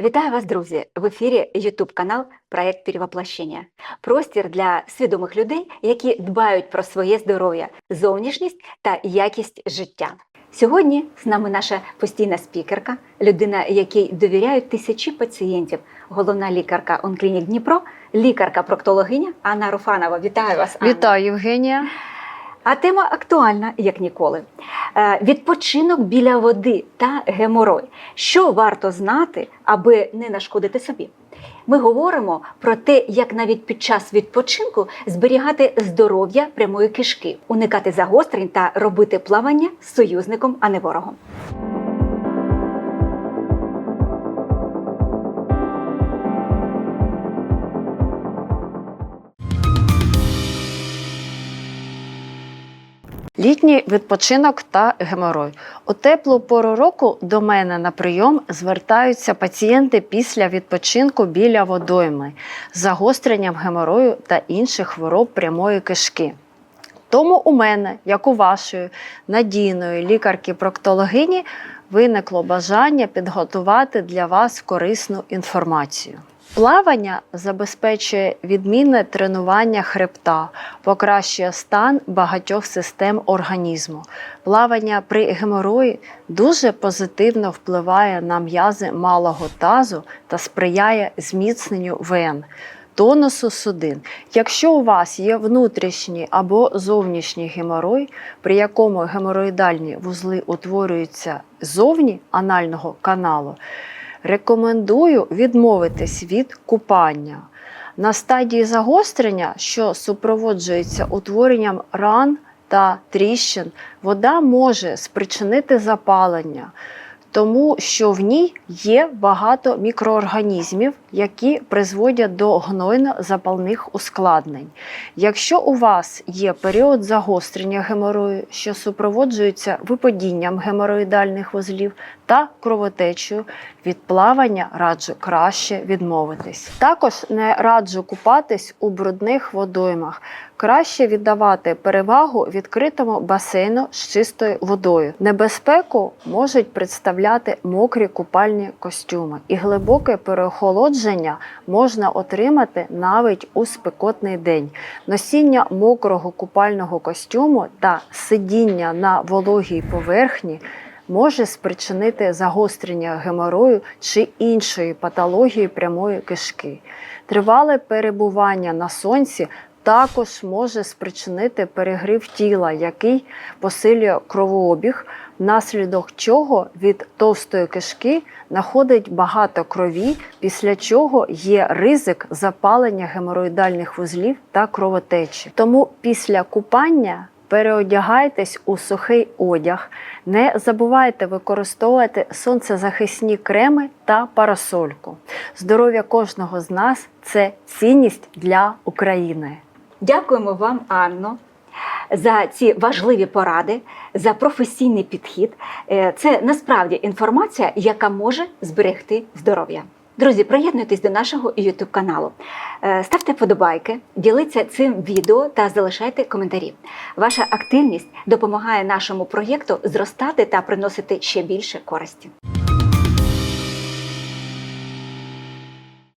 Вітаю вас, друзі! В ефірі YouTube канал Проект Перевоплощення. Простір для свідомих людей, які дбають про своє здоров'я, зовнішність та якість життя. Сьогодні з нами наша постійна спікерка, людина, якій довіряють тисячі пацієнтів, головна лікарка Онклінік Дніпро, лікарка-проктологиня Анна Руфанова. Вітаю вас! Анна. Вітаю, Євгенія. А тема актуальна, як ніколи. Е, Відпочинок біля води та геморой. Що варто знати, аби не нашкодити собі? Ми говоримо про те, як навіть під час відпочинку зберігати здоров'я прямої кишки, уникати загострень та робити плавання з союзником, а не ворогом. Літній відпочинок та геморой. У теплу пору року до мене на прийом звертаються пацієнти після відпочинку біля водойми з загостренням геморою та інших хвороб прямої кишки. Тому у мене, як у вашої надійної лікарки-проктологині, виникло бажання підготувати для вас корисну інформацію. Плавання забезпечує відмінне тренування хребта, покращує стан багатьох систем організму. Плавання при геморої дуже позитивно впливає на м'язи малого тазу та сприяє зміцненню вен. Тонусу судин. Якщо у вас є внутрішній або зовнішній геморой, при якому геморроїдальні вузли утворюються зовні анального каналу, рекомендую відмовитись від купання. На стадії загострення, що супроводжується утворенням ран та тріщин, вода може спричинити запалення, тому що в ній є багато мікроорганізмів, які призводять до гнойно-запальних ускладнень. Якщо у вас є період загострення геморою, що супроводжується випадінням геморроїдальних вузлів та кровотечею, від плавання раджу краще відмовитись. Також не раджу купатись у брудних водоймах. Краще віддавати перевагу відкритому басейну з чистою водою. Небезпеку можуть представляти мокрі купальні костюми, і глибоке переохолодження можна отримати навіть у спекотний день. Носіння мокрого купального костюму та сидіння на вологій поверхні може спричинити загострення геморою чи іншої патології прямої кишки. Тривале перебування на сонці також може спричинити перегрів тіла, який посилює кровообіг, внаслідок чого від товстої кишки находить багато крові, після чого є ризик запалення геморроїдальних вузлів та кровотечі. Тому після купання переодягайтесь у сухий одяг, не забувайте використовувати сонцезахисні креми та парасольку. Здоров'я кожного з нас це цінність для України. Дякуємо вам, Анно, за ці важливі поради, за професійний підхід. Е, Це насправді інформація, яка може зберегти здоров'я. Друзі, приєднуйтесь до нашого YouTube каналу. Е, Ставте вподобайки, діліться цим відео та залишайте коментарі. Ваша активність допомагає нашому проєкту зростати та приносити ще більше користі.